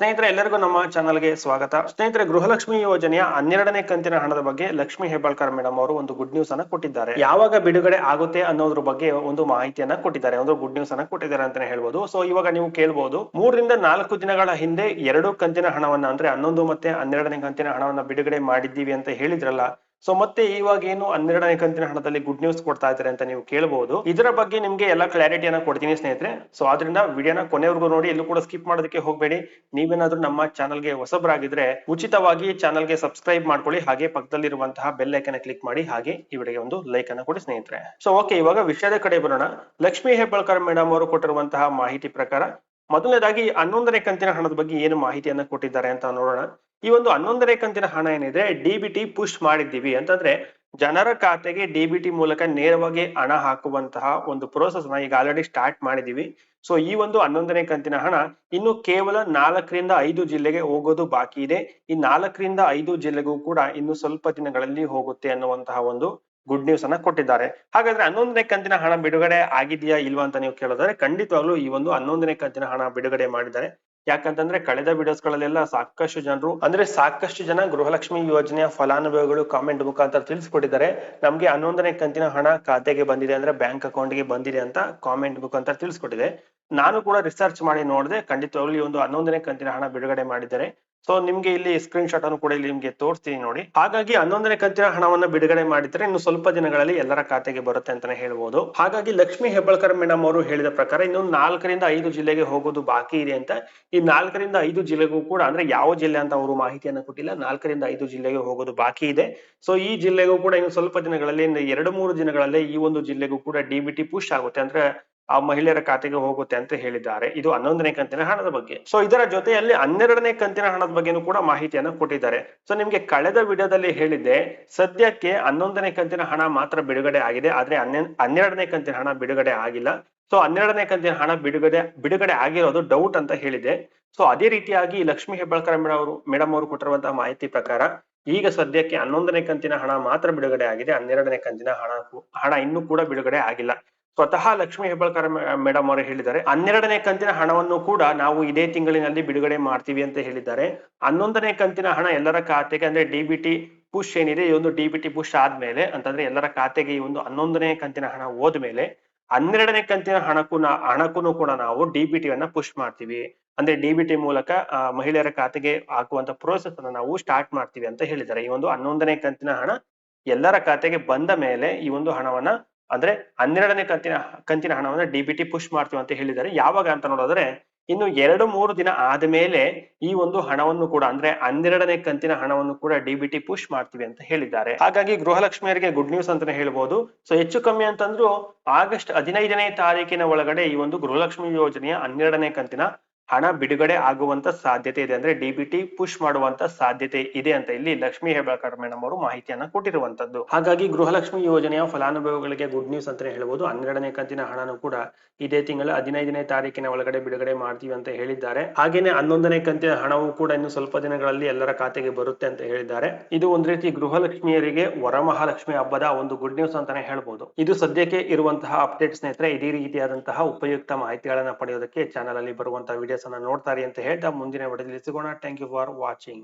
ಸ್ನೇಹಿತರೆ, ಎಲ್ಲರಿಗೂ ನಮ್ಮ ಚಾನಲ್ಗೆ ಸ್ವಾಗತ. ಸ್ನೇಹಿತರೆ, ಗೃಹಲಕ್ಷ್ಮಿ ಯೋಜನೆಯ ಹನ್ನೆರಡನೇ ಕಂತಿನ ಹಣದ ಬಗ್ಗೆ ಲಕ್ಷ್ಮಿ ಹೆಬ್ಬಾಳ್ಕರ್ ಮೇಡಮ್ ಅವರು ಒಂದು ಗುಡ್ ನ್ಯೂಸ್ ಅನ್ನ ಕೊಟ್ಟಿದ್ದಾರೆ. ಯಾವಾಗ ಬಿಡುಗಡೆ ಆಗುತ್ತೆ ಅನ್ನೋದ್ರ ಬಗ್ಗೆ ಒಂದು ಮಾಹಿತಿಯನ್ನ ಕೊಟ್ಟಿದ್ದಾರೆ. ಒಂದು ಗುಡ್ ನ್ಯೂಸ್ ಅನ್ನ ಕೊಟ್ಟಿದ್ದಾರೆ ಅಂತಾನೆ ಹೇಳ್ಬೋದು. ಸೊ ಇವಾಗ ನೀವು ಕೇಳ್ಬೋದು, ಮೂರರಿಂದ ನಾಲ್ಕು ದಿನಗಳ ಹಿಂದೆ ಎರಡು ಕಂತಿನ ಹಣವನ್ನ, ಅಂದ್ರೆ ಹನ್ನೊಂದು ಮತ್ತೆ ಹನ್ನೆರಡನೇ ಕಂತಿನ ಹಣವನ್ನ ಬಿಡುಗಡೆ ಮಾಡಿದ್ದೀವಿ ಅಂತ ಹೇಳಿದ್ರಲ್ಲ ಸೊ ಮತ್ತೆ ಇವಾಗ ಏನು ಹನ್ನೆರಡನೇ ಕಂತಿನ ಹಣದಲ್ಲಿ ಗುಡ್ ನ್ಯೂಸ್ ಕೊಡ್ತಾ ಇದ್ದಾರೆ ಅಂತ ನೀವು ಕೇಳಬಹುದು ಇದರ ಬಗ್ಗೆ ನಿಮ್ಗೆ ಎಲ್ಲ ಕ್ಲಾರಿಟಿಯನ್ನ ಕೊಡ್ತೀನಿ ಸ್ನೇಹಿತರೆ. ಸೊ ಆದ್ರಿಂದ ವಿಡಿಯೋನ ಕೊನೆವರೆಗೂ ನೋಡಿ, ಎಲ್ಲೂ ಕೂಡ ಸ್ಕಿಪ್ ಮಾಡೋದಕ್ಕೆ ಹೋಗಬೇಡಿ. ನೀವೇನಾದ್ರೂ ನಮ್ಮ ಚಾನಲ್ಗೆ ಹೊಸಬರಾಗಿದ್ರೆ ಉಚಿತವಾಗಿ ಚಾನಲ್ಗೆ ಸಬ್ಸ್ಕ್ರೈಬ್ ಮಾಡ್ಕೊಳ್ಳಿ. ಹಾಗೆ ಪಕ್ಕದಲ್ಲಿರುವಂತಹ ಬೆಲ್ ಐಕನ್ ಕ್ಲಿಕ್ ಮಾಡಿ. ಹಾಗೆ ಈ ಒಂದು ಲೈಕ್ ಅನ್ನ ಕೊಡಿ ಸ್ನೇಹಿತರೆ. ಸೊ ಓಕೆ ಇವಾಗ ವಿಷಯದ ಕಡೆ ಬರೋಣ. ಲಕ್ಷ್ಮೀ ಹೆಬ್ಬಾಳ್ಕರ್ ಮೇಡಮ್ ಅವರು ಕೊಟ್ಟಿರುವಂತಹ ಮಾಹಿತಿ ಪ್ರಕಾರ ಮೊದಲನೇದಾಗಿ ಹನ್ನೊಂದನೇ ಕಂತಿನ ಹಣದ ಬಗ್ಗೆ ಏನು ಮಾಹಿತಿಯನ್ನ ಕೊಟ್ಟಿದ್ದಾರೆ ಅಂತ ನೋಡೋಣ. ಈ ಒಂದು ಹನ್ನೊಂದನೇ ಕಂತಿನ ಹಣ ಏನಿದೆ ಡಿ ಬಿ ಟಿ ಪುಷ್ ಮಾಡಿದ್ದೀವಿ. ಅಂತಂದ್ರೆ ಜನರ ಖಾತೆಗೆ ಡಿ ಬಿ ಟಿ ಮೂಲಕ ನೇರವಾಗಿ ಹಣ ಹಾಕುವಂತಹ ಒಂದು ಪ್ರೋಸೆಸ್ನ ಈಗ ಆಲ್ರೆಡಿ ಸ್ಟಾರ್ಟ್ ಮಾಡಿದೀವಿ ಸೊ ಈ ಒಂದು ಹನ್ನೊಂದನೇ ಕಂತಿನ ಹಣ ಇನ್ನು ಕೇವಲ ನಾಲ್ಕರಿಂದ ಐದು ಜಿಲ್ಲೆಗೆ ಹೋಗೋದು ಬಾಕಿ ಇದೆ. ಈ ನಾಲ್ಕರಿಂದ ಐದು ಜಿಲ್ಲೆಗೂ ಕೂಡ ಇನ್ನು ಸ್ವಲ್ಪ ದಿನಗಳಲ್ಲಿ ಹೋಗುತ್ತೆ ಅನ್ನುವಂತಹ ಒಂದು ಗುಡ್ ನ್ಯೂಸ್ ಅನ್ನ ಕೊಟ್ಟಿದ್ದಾರೆ. ಹಾಗಾದ್ರೆ ಹನ್ನೊಂದನೇ ಕಂತಿನ ಹಣ ಬಿಡುಗಡೆ ಆಗಿದೆಯಾ, ಇಲ್ವಾ ಅಂತ ನೀವು ಕೇಳಿದ್ರೆ ಖಂಡಿತವಾಗ್ಲೂ ಈ ಒಂದು ಹನ್ನೊಂದನೇ ಕಂತಿನ ಹಣ ಬಿಡುಗಡೆ ಮಾಡಿದ್ದಾರೆ. ಯಾಕಂತಂದ್ರೆ ಕಳೆದ ವಿಡಿಯೋಸ್ ಗಳಲ್ಲೆಲ್ಲ ಸಾಕಷ್ಟು ಜನರು, ಅಂದ್ರೆ ಸಾಕಷ್ಟು ಜನ ಗೃಹಲಕ್ಷ್ಮಿ ಯೋಜನೆಯ ಫಲಾನುಭವಿಗಳು ಕಾಮೆಂಟ್ ಮುಖಾಂತರ ತಿಳಿಸ್ಕೊಟ್ಟಿದ್ದಾರೆ. ನಮ್ಗೆ ಹನ್ನೊಂದನೇ ಕಂತಿನ ಹಣ ಖಾತೆಗೆ ಬಂದಿದೆ ಅಂದ್ರೆ ಬ್ಯಾಂಕ್ ಅಕೌಂಟ್ಗೆ ಬಂದಿದೆ ಅಂತ ಕಾಮೆಂಟ್ ಮುಖಾಂತರ ತಿಳಿಸ್ಕೊಟ್ಟಿದೆ. ನಾನು ಕೂಡ ರಿಸರ್ಚ್ ಮಾಡಿ ನೋಡಿದೆ ಖಂಡಿತವಾಗ್ಲೂ ಒಂದು ಹನ್ನೊಂದನೇ ಕಂತಿನ ಹಣ ಬಿಡುಗಡೆ ಮಾಡಿದ್ದಾರೆ. ಸೊ ನಿಮ್ಗೆ ಇಲ್ಲಿ ಸ್ಕ್ರೀನ್ ಶಾಟ್ ಅನ್ನು ಕೂಡ ಇಲ್ಲಿ ನಿಮ್ಗೆ ತೋರಿಸ್ತೀನಿ ನೋಡಿ. ಹಾಗಾಗಿ ಹನ್ನೊಂದನೇ ಕಂತಿನ ಹಣವನ್ನ ಬಿಡುಗಡೆ ಮಾಡಿದ್ರೆ ಇನ್ನು ಸ್ವಲ್ಪ ದಿನಗಳಲ್ಲಿ ಎಲ್ಲರ ಖಾತೆಗೆ ಬರುತ್ತೆ ಅಂತಾನೆ ಹೇಳ್ಬೋದು. ಹಾಗಾಗಿ ಲಕ್ಷ್ಮಿ ಹೆಬ್ಬಾಳ್ಕರ್ ಮೇಡಮ್ ಅವರು ಹೇಳಿದ ಪ್ರಕಾರ ಇನ್ನು ನಾಲ್ಕರಿಂದ ಐದು ಜಿಲ್ಲೆಗೆ ಹೋಗೋದು ಬಾಕಿ ಇದೆ ಅಂತ. ಈ ನಾಲ್ಕರಿಂದ ಐದು ಜಿಲ್ಲೆಗೂ ಕೂಡ ಅಂದ್ರೆ ಯಾವ ಜಿಲ್ಲೆ ಅಂತ ಅವರು ಮಾಹಿತಿಯನ್ನು ಕೊಟ್ಟಿಲ್ಲ. ನಾಲ್ಕರಿಂದ ಐದು ಜಿಲ್ಲೆಗೆ ಹೋಗೋದು ಬಾಕಿ ಇದೆ. ಸೊ ಈ ಜಿಲ್ಲೆಗೂ ಕೂಡ ಇನ್ನು ಸ್ವಲ್ಪ ದಿನಗಳಲ್ಲಿ, ಇನ್ನು ಎರಡು ಮೂರು ದಿನಗಳಲ್ಲಿ ಈ ಒಂದು ಜಿಲ್ಲೆಗೂ ಕೂಡ ಡಿ ಬಿ ಪುಷ್ ಆಗುತ್ತೆ. ಅಂದ್ರೆ ಆ ಮಹಿಳೆಯರ ಖಾತೆಗೆ ಹೋಗುತ್ತೆ ಅಂತ ಹೇಳಿದ್ದಾರೆ. ಇದು ಹನ್ನೊಂದನೇ ಕಂತಿನ ಹಣದ ಬಗ್ಗೆ. ಸೊ ಇದರ ಜೊತೆಯಲ್ಲಿ ಹನ್ನೆರಡನೇ ಕಂತಿನ ಹಣದ ಬಗ್ಗೆನೂ ಕೂಡ ಮಾಹಿತಿಯನ್ನು ಕೊಟ್ಟಿದ್ದಾರೆ. ಸೊ ನಿಮ್ಗೆ ಕಳೆದ ವಿಡಿಯೋದಲ್ಲಿ ಹೇಳಿದ್ದೆ, ಸದ್ಯಕ್ಕೆ ಹನ್ನೊಂದನೇ ಕಂತಿನ ಹಣ ಮಾತ್ರ ಬಿಡುಗಡೆ ಆಗಿದೆ. ಆದ್ರೆ ಹನ್ನೆ, ಹನ್ನೆರಡನೇ ಕಂತಿನ ಹಣ ಬಿಡುಗಡೆ ಆಗಿಲ್ಲ. ಸೊ ಹನ್ನೆರಡನೇ ಕಂತಿನ ಹಣ ಬಿಡುಗಡೆ ಬಿಡುಗಡೆ ಆಗಿರೋದು ಡೌಟ್ ಅಂತ ಹೇಳಿದೆ ಸೊ ಅದೇ ರೀತಿಯಾಗಿ ಲಕ್ಷ್ಮೀ ಹೆಬ್ಬಾಳ್ಕರ್ ಮೇಡಮ್ ಅವರು ಮೇಡಮ್ ಅವರು ಕೊಟ್ಟಿರುವಂತಹ ಮಾಹಿತಿ ಪ್ರಕಾರ ಈಗ ಸದ್ಯಕ್ಕೆ ಹನ್ನೊಂದನೇ ಕಂತಿನ ಹಣ ಮಾತ್ರ ಬಿಡುಗಡೆ ಆಗಿದೆ. ಹನ್ನೆರಡನೇ ಕಂತಿನ ಹಣ ಹಣ ಇನ್ನೂ ಕೂಡ ಬಿಡುಗಡೆ ಆಗಿಲ್ಲ. ಸ್ವತಃ ಲಕ್ಷ್ಮೀ ಹೆಬ್ಬಾಳ್ಕರ್ ಮೇಡಮ್ ಅವರು ಹೇಳಿದ್ದಾರೆ. ಹನ್ನೆರಡನೇ ಕಂತಿನ ಹಣವನ್ನು ಕೂಡ ನಾವು ಇದೇ ತಿಂಗಳಿನಲ್ಲಿ ಬಿಡುಗಡೆ ಮಾಡ್ತೀವಿ ಅಂತ ಹೇಳಿದ್ದಾರೆ. ಹನ್ನೊಂದನೇ ಕಂತಿನ ಹಣ ಎಲ್ಲರ ಖಾತೆಗೆ ಅಂದ್ರೆ ಡಿ ಬಿ ಟಿ ಪುಷ್ ಏನಿದೆ, ಈ ಒಂದು ಡಿ ಬಿ ಟಿ ಪುಷ್ ಆದ್ಮೇಲೆ ಅಂತಂದ್ರೆ ಎಲ್ಲರ ಖಾತೆಗೆ ಈ ಒಂದು ಹನ್ನೊಂದನೇ ಕಂತಿನ ಹಣ ಹೋದ್ಮೇಲೆ ಹನ್ನೆರಡನೇ ಕಂತಿನ ಹಣಕ್ಕೂ ಹಣಕ್ಕೂ ಕೂಡ ನಾವು ಡಿ ಬಿ ಟಿ ಅನ್ನ ಪುಷ್ ಮಾಡ್ತೀವಿ. ಅಂದ್ರೆ ಡಿ ಬಿ ಟಿ ಮೂಲಕ ಮಹಿಳೆಯರ ಖಾತೆಗೆ ಹಾಕುವಂತ ಪ್ರೋಸೆಸ್ ಅನ್ನ ನಾವು ಸ್ಟಾರ್ಟ್ ಮಾಡ್ತೀವಿ ಅಂತ ಹೇಳಿದ್ದಾರೆ. ಈ ಒಂದು ಹನ್ನೊಂದನೇ ಕಂತಿನ ಹಣ ಎಲ್ಲರ ಖಾತೆಗೆ ಬಂದ ಮೇಲೆ ಈ ಒಂದು ಹಣವನ್ನ ಅಂದ್ರೆ ಹನ್ನೆರಡನೇ ಕಂತಿನ ಕಂತಿನ ಹಣವನ್ನು ಡಿ ಬಿ ಟಿ ಪುಷ್ ಮಾಡ್ತೀವಿ ಅಂತ ಹೇಳಿದ್ದಾರೆ. ಯಾವಾಗ ಅಂತ ನೋಡಿದ್ರೆ ಇನ್ನು ಎರಡು ಮೂರು ದಿನ ಆದ್ಮೇಲೆ ಈ ಒಂದು ಹಣವನ್ನು ಕೂಡ ಅಂದ್ರೆ ಹನ್ನೆರಡನೇ ಕಂತಿನ ಹಣವನ್ನು ಕೂಡ ಡಿ ಬಿ ಟಿ ಪುಷ್ ಮಾಡ್ತೀವಿ ಅಂತ ಹೇಳಿದ್ದಾರೆ. ಹಾಗಾಗಿ ಗೃಹಲಕ್ಷ್ಮಿಯರಿಗೆ ಗುಡ್ ನ್ಯೂಸ್ ಅಂತಾನೆ ಹೇಳ್ಬೋದು. ಸೊ ಹೆಚ್ಚು ಕಮ್ಮಿ ಅಂತಂದ್ರು ಆಗಸ್ಟ್ ಹದಿನೈದನೇ ತಾರೀಕಿನ ಒಳಗಡೆ ಈ ಒಂದು ಗೃಹಲಕ್ಷ್ಮಿ ಯೋಜನೆಯ ಹನ್ನೆರಡನೇ ಕಂತಿನ ಹಣ ಬಿಡುಗಡೆ ಆಗುವಂತ ಸಾಧ್ಯತೆ ಇದೆ ಅಂದ್ರೆ ಡಿಬಿಟಿ ಪುಷ್ ಮಾಡುವಂತ ಸಾಧ್ಯತೆ ಇದೆ ಅಂತ ಇಲ್ಲಿ ಲಕ್ಷ್ಮಿ ಹೆಬ್ಬಾಳ್ಕರ್ ಮೇಡಮ್ ಅವರು ಮಾಹಿತಿಯನ್ನ ಕೊಟ್ಟಿರುವಂತದ್ದು. ಹಾಗಾಗಿ ಗೃಹಲಕ್ಷ್ಮಿ ಯೋಜನೆಯ ಫಲಾನುಭವಿಗಳಿಗೆ ಗುಡ್ ನ್ಯೂಸ್ ಅಂತ ಹೇಳ್ಬೋದು. ಹನ್ನೆರಡನೇ ಕಂತಿನ ಹಣನು ಕೂಡ ಇದೇ ತಿಂಗಳ ಹದಿನೈದನೇ ತಾರೀಕಿನ ಒಳಗಡೆ ಬಿಡುಗಡೆ ಮಾಡ್ತೀವಿ ಅಂತ ಹೇಳಿದ್ದಾರೆ. ಹಾಗೇನೆ ಹನ್ನೊಂದನೇ ಕಂತಿನ ಹಣವು ಕೂಡ ಇನ್ನು ಸ್ವಲ್ಪ ದಿನಗಳಲ್ಲಿ ಎಲ್ಲರ ಖಾತೆಗೆ ಬರುತ್ತೆ ಅಂತ ಹೇಳಿದ್ದಾರೆ. ಇದು ಒಂದ್ ರೀತಿ ಗೃಹಲಕ್ಷ್ಮಿಯರಿಗೆ ವರಮಹಾಲಕ್ಷ್ಮಿ ಹಬ್ಬದ ಒಂದು ಗುಡ್ ನ್ಯೂಸ್ ಅಂತಾನೆ ಹೇಳ್ಬೋದು. ಇದು ಸದ್ಯಕ್ಕೆ ಇರುವಂತಹ ಅಪ್ಡೇಟ್ ಸ್ನೇಹಿತರೆ, ಇದೇ ರೀತಿಯಾದಂತಹ ಉಪಯುಕ್ತ ಮಾಹಿತಿಗಳನ್ನ ಪಡೆಯೋದಕ್ಕೆ ಚಾನಲ್ ಅಲ್ಲಿ ಬರುವಂತಹ ವಿಡಿಯೋಸ್ ಅನ್ನ ನೋಡ್ತಾರೆ ಅಂತ ಹೇಳ್ತಾ ಮುಂದಿನ ವಿಡಿಯೋದಲ್ಲಿ ಸಿಗೋಣ. Thank you for watching